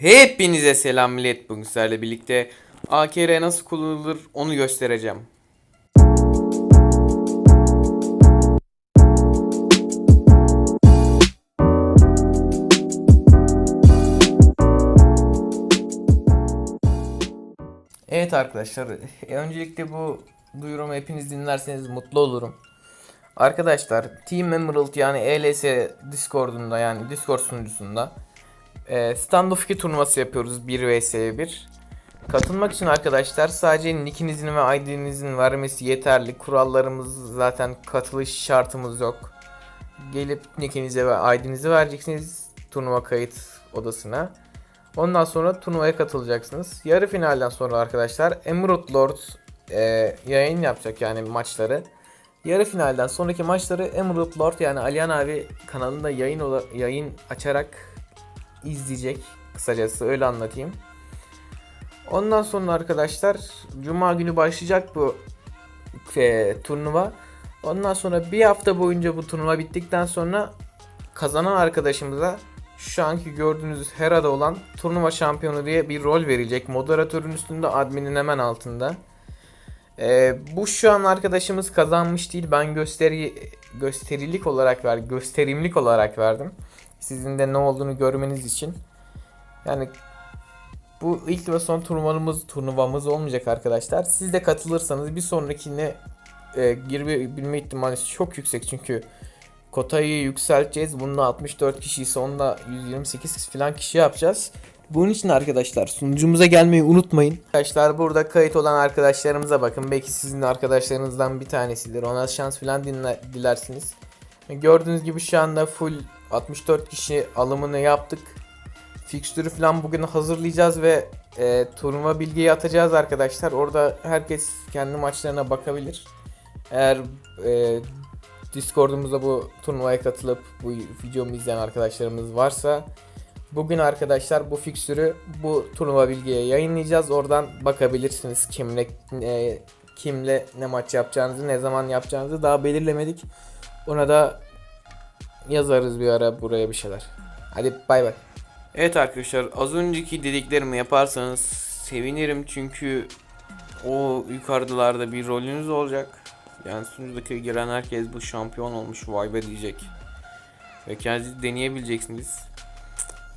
Hepinize selam millet. Bugün sizlerle birlikte AKR nasıl kullanılır onu göstereceğim. Evet arkadaşlar, öncelikle bu duyurumu hepiniz dinlerseniz mutlu olurum. Arkadaşlar, Team Emerald yani ELS Discord'unda yani Discord sunucusunda e, Standoff 2 turnuvası yapıyoruz 1 vs 1. Katılmak için arkadaşlar sadece nickinizin ve ID'nizin vermesi yeterli. Kurallarımız zaten katılış şartımız yok. Gelip nickinize ve ID'nizi vereceksiniz turnuva kayıt odasına. Ondan sonra turnuvaya katılacaksınız. Yarı finalden sonra arkadaşlar Emerald Lord e, yayın yapacak yani maçları. Yarı finalden sonraki maçları Emerald Lord yani Alihan abi kanalında yayın yayın açarak izleyecek. Kısacası öyle anlatayım. Ondan sonra arkadaşlar Cuma günü başlayacak bu e, turnuva. Ondan sonra bir hafta boyunca bu turnuva bittikten sonra kazanan arkadaşımıza şu anki gördüğünüz Hera'da olan turnuva şampiyonu diye bir rol verilecek. Moderatörün üstünde adminin hemen altında. Ee, bu şu an arkadaşımız kazanmış değil. Ben gösteri gösterilik olarak ver, gösterimlik olarak verdim. Sizin de ne olduğunu görmeniz için. Yani bu ilk ve son turnuvamız turnuvamız olmayacak arkadaşlar. Siz de katılırsanız bir sonrakine e, girebilme ihtimali çok yüksek çünkü kotayı yükselteceğiz. Bunda 64 kişi ise onda 128 falan kişi yapacağız. Bunun için arkadaşlar sunucumuza gelmeyi unutmayın. Arkadaşlar burada kayıt olan arkadaşlarımıza bakın. Belki sizin arkadaşlarınızdan bir tanesidir. Ona şans falan dilersiniz. Gördüğünüz gibi şu anda full 64 kişi alımını yaptık. Fikstürü falan bugün hazırlayacağız ve e, turnuva bilgiyi atacağız arkadaşlar. Orada herkes kendi maçlarına bakabilir. Eğer e, Discord'umuzda bu turnuvaya katılıp bu videomu izleyen arkadaşlarımız varsa bugün arkadaşlar bu fikstürü bu turnuva bilgiye yayınlayacağız. Oradan bakabilirsiniz kimle e, kimle ne maç yapacağınızı, ne zaman yapacağınızı daha belirlemedik. Ona da yazarız bir ara buraya bir şeyler. Hadi bay bay. Evet arkadaşlar az önceki dediklerimi yaparsanız sevinirim çünkü o yukarıdalarda bir rolünüz olacak. Yani sunucudaki giren herkes bu şampiyon olmuş vay be diyecek. Ve kendinizi deneyebileceksiniz.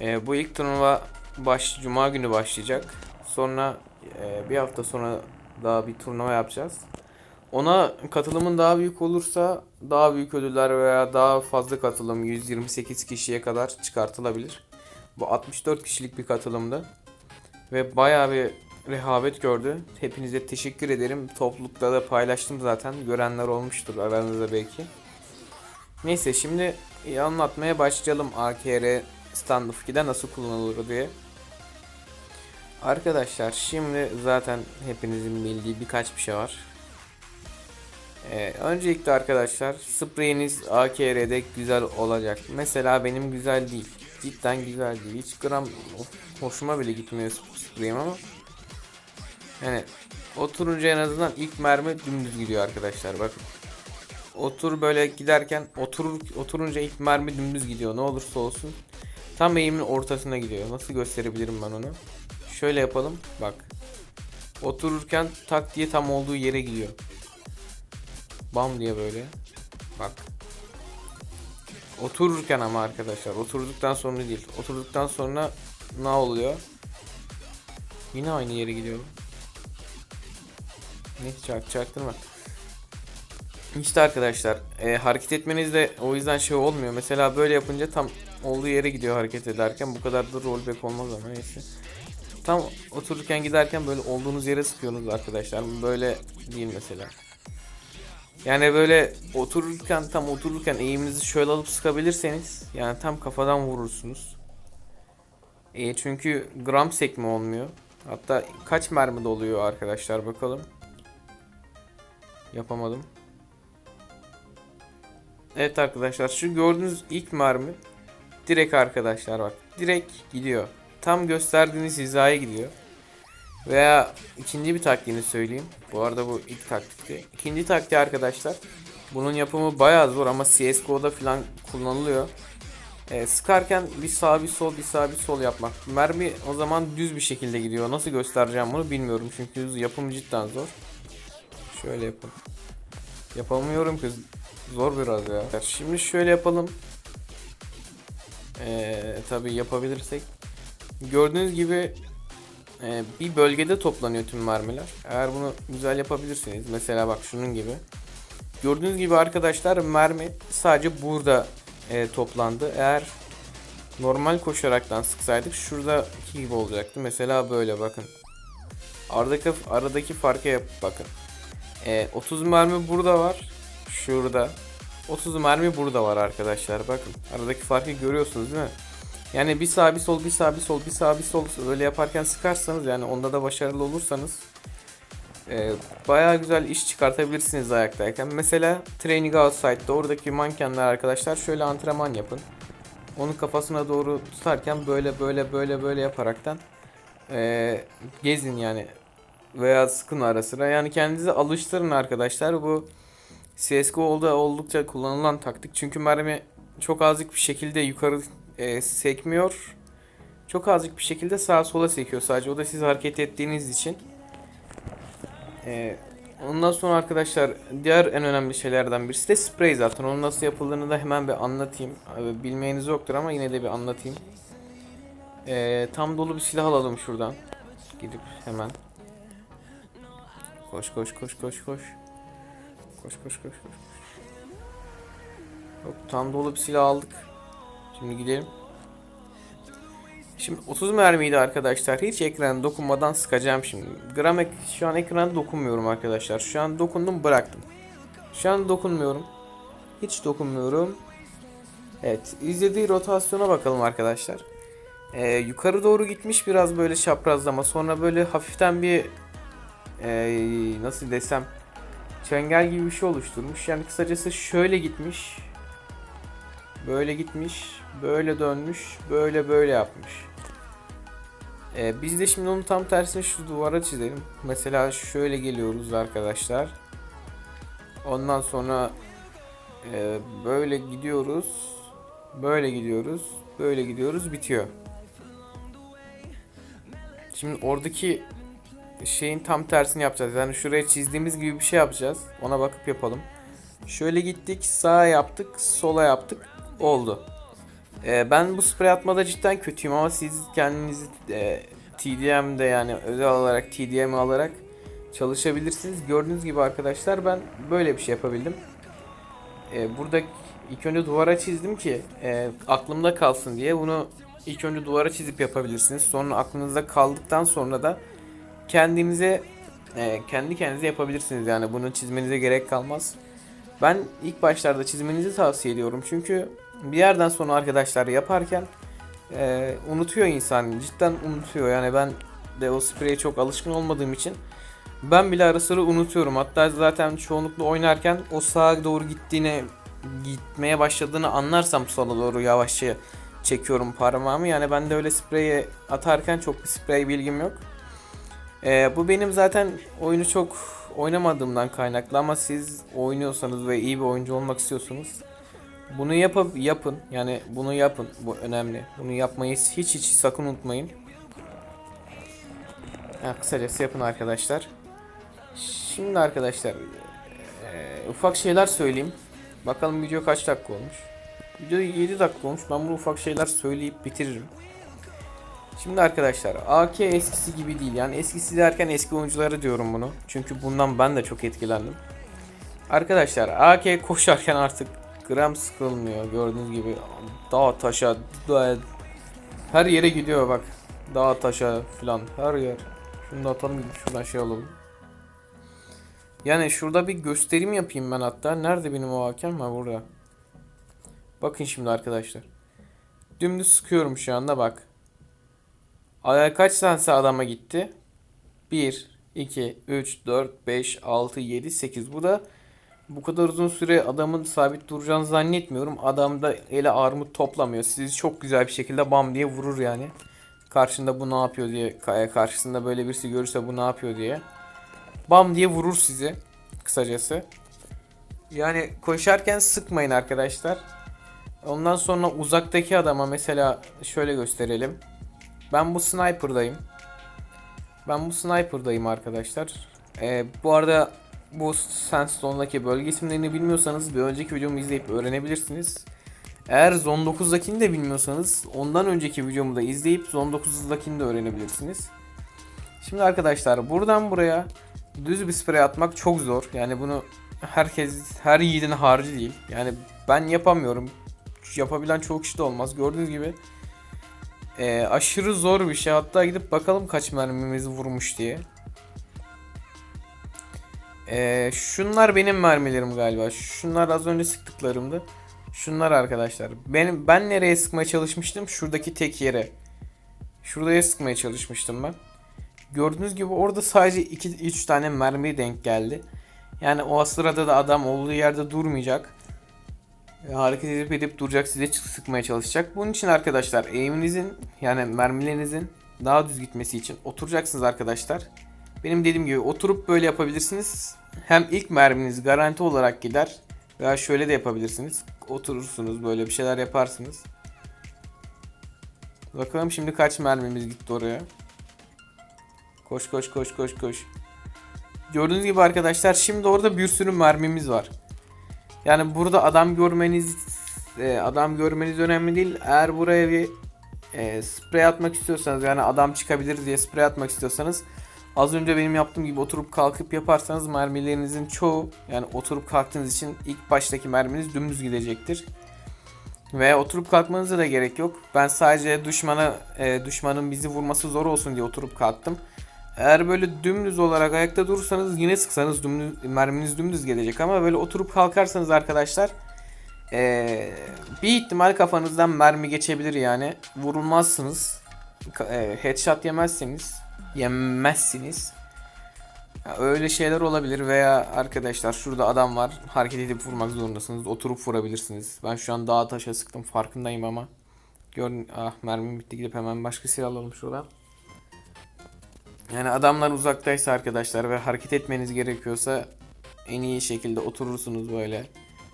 Ee, bu ilk turnuva baş, Cuma günü başlayacak. Sonra e, bir hafta sonra daha bir turnuva yapacağız. Ona katılımın daha büyük olursa daha büyük ödüller veya daha fazla katılım 128 kişiye kadar çıkartılabilir. Bu 64 kişilik bir katılımdı. Ve bayağı bir rehavet gördü. Hepinize teşekkür ederim. Toplulukta da paylaştım zaten. Görenler olmuştur aranızda belki. Neyse şimdi anlatmaya başlayalım AKR Standoff 2'de nasıl kullanılır diye. Arkadaşlar şimdi zaten hepinizin bildiği birkaç bir şey var. Ee, öncelikle arkadaşlar spreyiniz AKR'de güzel olacak. Mesela benim güzel değil. Cidden güzel değil. Hiç gram hoşuma bile gitmiyor spreyim ama. Yani oturunca en azından ilk mermi dümdüz gidiyor arkadaşlar bakın. Otur böyle giderken oturur oturunca ilk mermi dümdüz gidiyor ne olursa olsun. Tam eğimin ortasına gidiyor. Nasıl gösterebilirim ben onu? Şöyle yapalım. Bak. Otururken tak diye tam olduğu yere gidiyor. Bam diye böyle. Bak. Otururken ama arkadaşlar. Oturduktan sonra değil. Oturduktan sonra ne oluyor? Yine aynı yere gidiyorum. Ne çak çaktırma. İşte arkadaşlar e, hareket etmeniz de o yüzden şey olmuyor. Mesela böyle yapınca tam olduğu yere gidiyor hareket ederken. Bu kadar da rollback olmaz ama neyse. Tam otururken giderken böyle olduğunuz yere sıkıyorsunuz arkadaşlar. Böyle değil mesela. Yani böyle otururken tam otururken eğiminizi şöyle alıp sıkabilirseniz yani tam kafadan vurursunuz. E, çünkü gram sekme olmuyor. Hatta kaç mermi doluyor arkadaşlar bakalım. Yapamadım. Evet arkadaşlar şu gördüğünüz ilk mermi direkt arkadaşlar bak direkt gidiyor. Tam gösterdiğiniz hizaya gidiyor. Veya ikinci bir taktiğini söyleyeyim. Bu arada bu ilk taktikti. İkinci taktiği arkadaşlar. Bunun yapımı bayağı zor ama CSGO'da falan kullanılıyor. e, sıkarken bir sağ bir sol bir sağ bir sol yapmak. Mermi o zaman düz bir şekilde gidiyor. Nasıl göstereceğim bunu bilmiyorum çünkü yapım cidden zor. Şöyle yapalım. Yapamıyorum ki zor biraz ya. Şimdi şöyle yapalım. Ee, tabii yapabilirsek. Gördüğünüz gibi e, bir bölgede toplanıyor tüm mermiler. Eğer bunu güzel yapabilirsiniz. Mesela bak şunun gibi. Gördüğünüz gibi arkadaşlar mermi sadece burada e, toplandı. Eğer normal koşaraktan sıksaydık şuradaki gibi olacaktı. Mesela böyle bakın. Aradaki aradaki farka yap bakın. E, 30 mermi burada var. Şurada. 30 mermi burada var arkadaşlar. Bakın. Aradaki farkı görüyorsunuz değil mi? Yani bir sağ bir sol bir sağ bir sol bir sağ bir sol öyle yaparken sıkarsanız yani onda da başarılı olursanız e, bayağı güzel iş çıkartabilirsiniz ayaktayken. Mesela Training Outside'da oradaki mankenler arkadaşlar şöyle antrenman yapın. Onun kafasına doğru tutarken böyle böyle böyle böyle yaparaktan e, gezin yani veya sıkın ara sıra. Yani kendinizi alıştırın arkadaşlar. Bu CSGO'da oldukça kullanılan taktik. Çünkü mermi çok azıcık bir şekilde yukarı e, sekmiyor. Çok azıcık bir şekilde sağa sola sekiyor sadece. O da siz hareket ettiğiniz için. E, ondan sonra arkadaşlar diğer en önemli şeylerden birisi de sprey zaten. Onun nasıl yapıldığını da hemen bir anlatayım. Abi, bilmeyeniz yoktur ama yine de bir anlatayım. E, tam dolu bir silah alalım şuradan. Gidip hemen. Koş koş koş koş koş. Koş koş koş koş. Yok tam dolu bir silah aldık. Şimdi gidelim. Şimdi 30 mermiydi arkadaşlar. Hiç ekrana dokunmadan sıkacağım şimdi. Gram ek şu an ekrana dokunmuyorum arkadaşlar. Şu an dokundum bıraktım. Şu an dokunmuyorum. Hiç dokunmuyorum. Evet izlediği rotasyona bakalım arkadaşlar. Ee, yukarı doğru gitmiş biraz böyle çaprazlama. Sonra böyle hafiften bir ee, nasıl desem çengel gibi bir şey oluşturmuş. Yani kısacası şöyle gitmiş. Böyle gitmiş. Böyle dönmüş. Böyle böyle yapmış. Ee, biz de şimdi onun tam tersine şu duvara çizelim. Mesela şöyle geliyoruz arkadaşlar. Ondan sonra e, böyle gidiyoruz. Böyle gidiyoruz. Böyle gidiyoruz. Bitiyor. Şimdi oradaki şeyin tam tersini yapacağız. Yani şuraya çizdiğimiz gibi bir şey yapacağız. Ona bakıp yapalım. Şöyle gittik, sağa yaptık, sola yaptık. Oldu. Ee, ben bu sprey atmada cidden kötüyüm ama siz kendinizi e, TDM'de yani özel olarak TDM alarak çalışabilirsiniz. Gördüğünüz gibi arkadaşlar ben böyle bir şey yapabildim. Ee, burada ilk önce duvara çizdim ki e, aklımda kalsın diye bunu ilk önce duvara çizip yapabilirsiniz. Sonra aklınızda kaldıktan sonra da kendinize e, kendi kendinize yapabilirsiniz yani bunu çizmenize gerek kalmaz. Ben ilk başlarda çizmenizi tavsiye ediyorum çünkü bir yerden sonra arkadaşlar yaparken e, unutuyor insan cidden unutuyor. Yani ben de o spreye çok alışkın olmadığım için ben bile ara sıra unutuyorum. Hatta zaten çoğunlukla oynarken o sağa doğru gittiğine gitmeye başladığını anlarsam sola doğru yavaşça çekiyorum parmağımı. Yani ben de öyle spreyi atarken çok bir sprey bilgim yok. Ee, bu benim zaten oyunu çok oynamadığımdan kaynaklı ama siz oynuyorsanız ve iyi bir oyuncu olmak istiyorsanız bunu yapıp yapın. Yani bunu yapın. Bu önemli. Bunu yapmayı hiç hiç sakın unutmayın. Ya, kısacası yapın arkadaşlar. Şimdi arkadaşlar e, ufak şeyler söyleyeyim. Bakalım video kaç dakika olmuş. Video 7 dakika olmuş. Ben bunu ufak şeyler söyleyip bitiririm. Şimdi arkadaşlar AK eskisi gibi değil. Yani eskisi derken eski oyuncuları diyorum bunu. Çünkü bundan ben de çok etkilendim. Arkadaşlar AK koşarken artık gram sıkılmıyor. Gördüğünüz gibi dağ taşa dağ, her yere gidiyor bak. Dağ taşa falan her yer. Şunu da atalım gidip şuradan şey alalım. Yani şurada bir gösterim yapayım ben hatta. Nerede benim o hakem var burada. Bakın şimdi arkadaşlar. Dümdüz sıkıyorum şu anda bak. Aya kaç tanesi adama gitti? 1, 2, 3, 4, 5, 6, 7, 8. Bu da bu kadar uzun süre adamın sabit duracağını zannetmiyorum. Adam da ele armut toplamıyor. Sizi çok güzel bir şekilde bam diye vurur yani. Karşında bu ne yapıyor diye. Karşısında böyle birisi görürse bu ne yapıyor diye. Bam diye vurur sizi. Kısacası. Yani koşarken sıkmayın arkadaşlar. Ondan sonra uzaktaki adama mesela şöyle gösterelim. Ben bu sniper'dayım. Ben bu sniper'dayım arkadaşlar. Ee, bu arada bu Sandstone'daki bölge isimlerini bilmiyorsanız bir önceki videomu izleyip öğrenebilirsiniz. Eğer Zone 9'dakini de bilmiyorsanız ondan önceki videomu da izleyip Zone 9'dakini de öğrenebilirsiniz. Şimdi arkadaşlar buradan buraya düz bir sprey atmak çok zor. Yani bunu herkes her yiğidin harcı değil. Yani ben yapamıyorum. Yapabilen çoğu kişi de olmaz. Gördüğünüz gibi e, aşırı zor bir şey. Hatta gidip bakalım kaç mermimiz vurmuş diye. E, şunlar benim mermilerim galiba. Şunlar az önce sıktıklarımdı. Şunlar arkadaşlar. Benim ben nereye sıkmaya çalışmıştım? Şuradaki tek yere. Şuraya sıkmaya çalışmıştım ben. Gördüğünüz gibi orada sadece 2-3 tane mermi denk geldi. Yani o sırada da adam olduğu yerde durmayacak. E, Hareket edip edip duracak size sıkmaya çalışacak. Bunun için arkadaşlar aim'inizin yani mermilerinizin daha düz gitmesi için oturacaksınız arkadaşlar. Benim dediğim gibi oturup böyle yapabilirsiniz. Hem ilk merminiz garanti olarak gider. Veya şöyle de yapabilirsiniz. Oturursunuz böyle bir şeyler yaparsınız. Bakalım şimdi kaç mermimiz gitti oraya. Koş koş koş koş koş. Gördüğünüz gibi arkadaşlar şimdi orada bir sürü mermimiz var. Yani burada adam görmeniz e, adam görmeniz önemli değil. Eğer buraya bir e, sprey atmak istiyorsanız yani adam çıkabilir diye sprey atmak istiyorsanız az önce benim yaptığım gibi oturup kalkıp yaparsanız mermilerinizin çoğu yani oturup kalktığınız için ilk baştaki merminiz dümdüz gidecektir. Ve oturup kalkmanıza da gerek yok. Ben sadece düşmana e, düşmanın bizi vurması zor olsun diye oturup kalktım. Eğer böyle dümdüz olarak ayakta durursanız yine sıksanız dümdüz, merminiz dümdüz gelecek ama böyle oturup kalkarsanız arkadaşlar eee, bir ihtimal kafanızdan mermi geçebilir yani vurulmazsınız eee, headshot yemezseniz yemezsiniz Ya öyle şeyler olabilir veya arkadaşlar şurada adam var hareket edip vurmak zorundasınız oturup vurabilirsiniz ben şu an dağa taşa sıktım farkındayım ama Görün ah mermim bitti gidip hemen başka silah alalım şuradan yani adamlar uzaktaysa arkadaşlar ve hareket etmeniz gerekiyorsa en iyi şekilde oturursunuz böyle.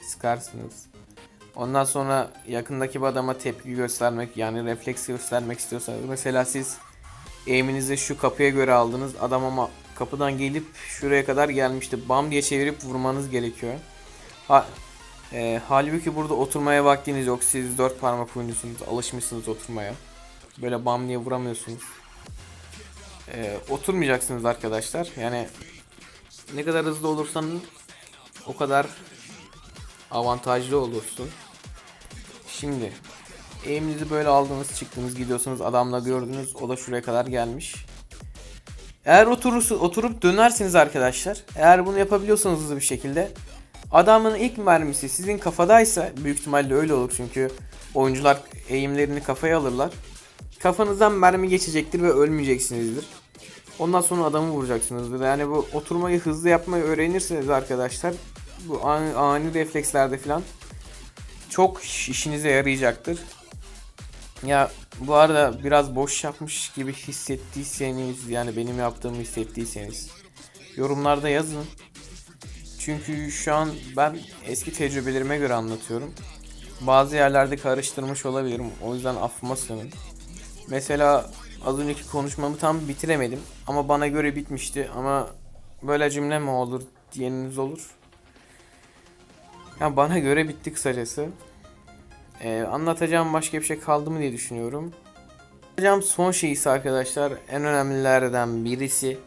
Sıkarsınız. Ondan sonra yakındaki bir adama tepki göstermek yani refleks göstermek istiyorsanız mesela siz aim'inizi şu kapıya göre aldınız adam ama kapıdan gelip şuraya kadar gelmişti. Bam diye çevirip vurmanız gerekiyor. Ha, e, halbuki burada oturmaya vaktiniz yok. Siz dört parmak oyuncusunuz. Alışmışsınız oturmaya. Böyle bam diye vuramıyorsunuz. Ee, oturmayacaksınız arkadaşlar. Yani ne kadar hızlı olursanız o kadar avantajlı olursun. Şimdi aim'inizi böyle aldınız çıktınız gidiyorsunuz adamla gördünüz o da şuraya kadar gelmiş. Eğer oturursun, oturup dönersiniz arkadaşlar. Eğer bunu yapabiliyorsanız hızlı bir şekilde adamın ilk mermisi sizin kafadaysa büyük ihtimalle öyle olur çünkü oyuncular eğimlerini kafaya alırlar. Kafanızdan mermi geçecektir ve ölmeyeceksinizdir. Ondan sonra adamı vuracaksınızdır. Yani bu oturmayı hızlı yapmayı öğrenirseniz arkadaşlar bu ani, ani reflekslerde falan çok işinize yarayacaktır. Ya bu arada biraz boş yapmış gibi hissettiyseniz yani benim yaptığımı hissettiyseniz yorumlarda yazın. Çünkü şu an ben eski tecrübelerime göre anlatıyorum. Bazı yerlerde karıştırmış olabilirim. O yüzden affıma sığının. Mesela az önceki konuşmamı tam bitiremedim ama bana göre bitmişti ama böyle cümle mi olur diyeniniz olur. Ya bana göre bitti kısacası. Ee, anlatacağım başka bir şey kaldı mı diye düşünüyorum. Anlatacağım son şey ise arkadaşlar en önemlilerden birisi.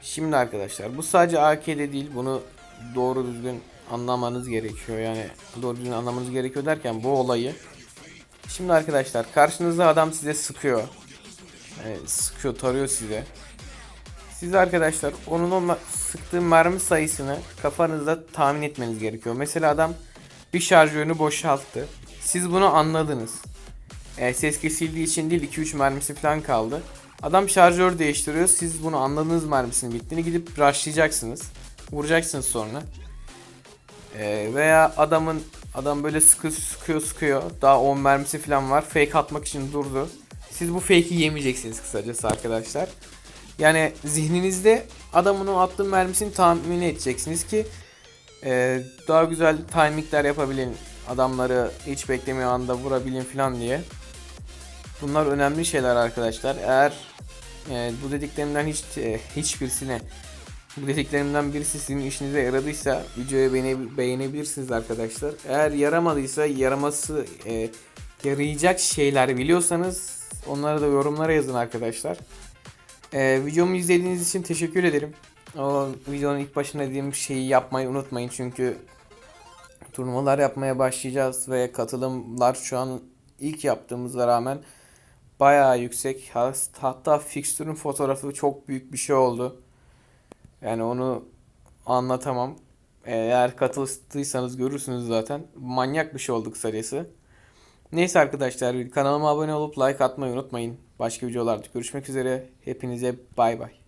Şimdi arkadaşlar bu sadece AK'de değil bunu doğru düzgün anlamanız gerekiyor. Yani doğru düzgün anlamanız gerekiyor derken bu olayı Şimdi arkadaşlar karşınızda adam size sıkıyor. Yani sıkıyor, tarıyor size. Siz arkadaşlar onun o sıktığı mermi sayısını kafanızda tahmin etmeniz gerekiyor. Mesela adam bir şarjörünü boşalttı. Siz bunu anladınız. E, ses kesildiği için değil 2-3 mermisi falan kaldı. Adam şarjör değiştiriyor. Siz bunu anladığınız mermisinin bittiğini gidip rushlayacaksınız. Vuracaksınız sonra. Ee, veya adamın adam böyle sıkı sıkıyor sıkıyor. Daha 10 mermisi falan var. Fake atmak için durdu. Siz bu fake'i yemeyeceksiniz kısacası arkadaşlar. Yani zihninizde adamın o attığı mermisini tahmin edeceksiniz ki e, daha güzel timingler yapabilin. Adamları hiç beklemiyor anda vurabileyim falan diye. Bunlar önemli şeyler arkadaşlar. Eğer e, bu dediklerimden hiç e, hiçbirisine bu dediklerimden birisi sizin işinize yaradıysa videoyu beğene, beğenebilirsiniz arkadaşlar. Eğer yaramadıysa yaraması e, yarayacak şeyler biliyorsanız onları da yorumlara yazın arkadaşlar. E, videomu izlediğiniz için teşekkür ederim. O videonun ilk başına dediğim şeyi yapmayı unutmayın çünkü turnuvalar yapmaya başlayacağız ve katılımlar şu an ilk yaptığımıza rağmen bayağı yüksek. Hatta fixture'ın fotoğrafı çok büyük bir şey oldu. Yani onu anlatamam. Eğer katıldıysanız görürsünüz zaten. Manyak bir şey olduk kısacası. Neyse arkadaşlar kanalıma abone olup like atmayı unutmayın. Başka videolarda görüşmek üzere. Hepinize bay bay.